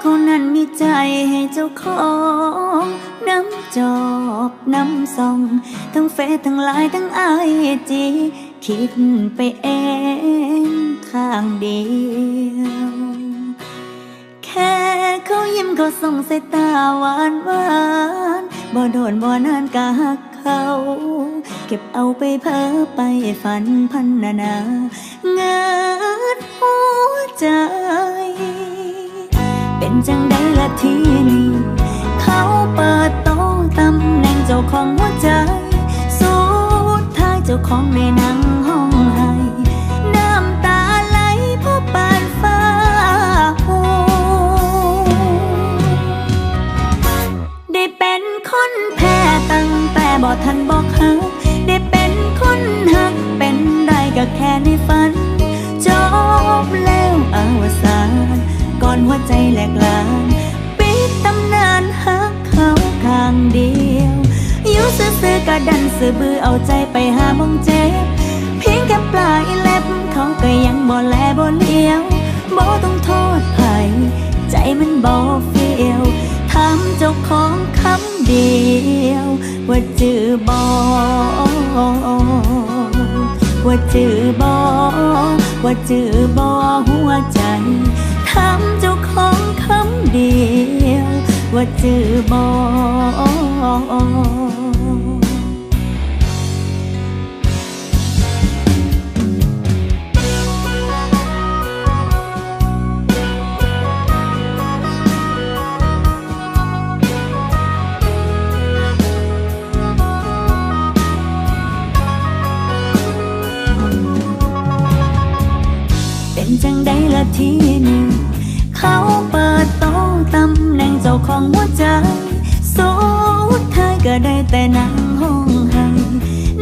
เขานั้นมีใจให้เจ้าของน้ำจอบน้ำส่อง ทั้งเฟซทั้งไลน์ทั้งไอจีคิดไปเองข้างเดียวแค่เขายิ้มเขาส่งสายตาหวานหวานบ่โดนบ่นานกะหักเขาเก็บเอาไปเพ้อไปฝันพันนานาเงิดหัวใจ เป็นจังได้ละทีนี้ เขาเปิดโตะตำแหน่งเจ้าของหัวใจ สุดท้ายเจ้าของในนังห้องไห้น้ำตาไหลเพราะปานฟ้าหูได้เป็นคนแพ้ตั้งแต่บ่ทันบอกหักได้เป็นคนหักเป็นได้ก็แค่ในฝัน จบแล้วอวสาน อนหัวใจแหลกลานปิดตำนานหักเขาข้างเดียวอยู่ซื่อๆก็ดันซื่อบือเอาใจไปหามองเจ็บเพียงแค่ปลายเล็บเขาก็ยังบ่แลบ่เลี้ยวบ่ต้องโทษไผใจมันบ่เฟียวถามเจ้าของคำเดียว ว่าจือบ่ว่าจือบ่ว่าจือบ่หัวใจ ถามเจ้าของคำเดียว ว่าจือบอก จังได้ละทีนี้ เขาเปิดโตะตำแหน่งเจ้าของหัวใจสุดท้ายก็ได้แต่นั่งห้องไห้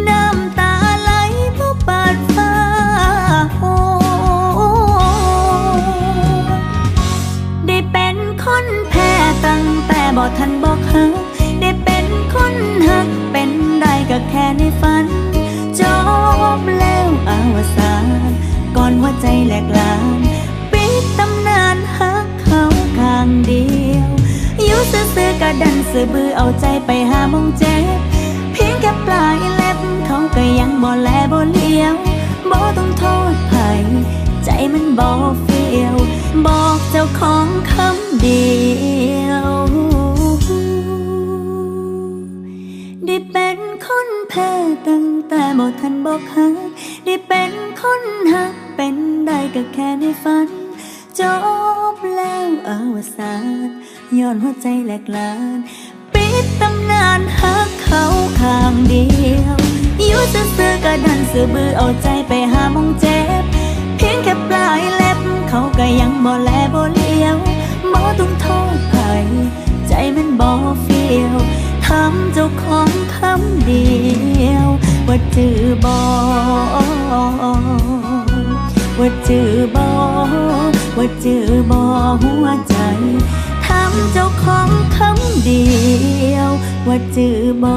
น้ำตาไหลเพราะปาดฟ้าโหได้เป็นคนแพ้ตั้งแต่บ่ทันบอกหักได้เป็นคนหักเป็นได้ก็แค่ในฝัน จบแล้วอาวสานก่อนหัวใจแหลกลา ซื่อบือเอาใจไปหามองเจ็บเพียงแค่ปลายเล็บเขาก็ยังบ่แลบ่เลี้ยวบ่ต้องโทษไผใจมันบ่เฟียวบอกเจ้าของคำเดียวได้เป็นคนแพ้ตั้งแต่บ่ทันบอกหักได้เป็นคนหักเป็นได้ก็แค่ในฝันจบแล้วอวสาน ย้อนหัวใจแหลกลานปิดตำนานหักเขาข้างเดียวอยู่ซื่อๆก็ดันซื่อบือเอาใจไปหามองเจ็บ เพียงแค่ปลายเล็บ เขาก็ยังบ่แลบ่เลี้ยวบ่ต้องโทษไผใจมันบ่เฟียวถามเจ้าของคำเดียว ว่าจือบ่ว่าจือบ่ว่าจือบ่หัวใจามเจ้าของคำเดียว ว่าจือบ่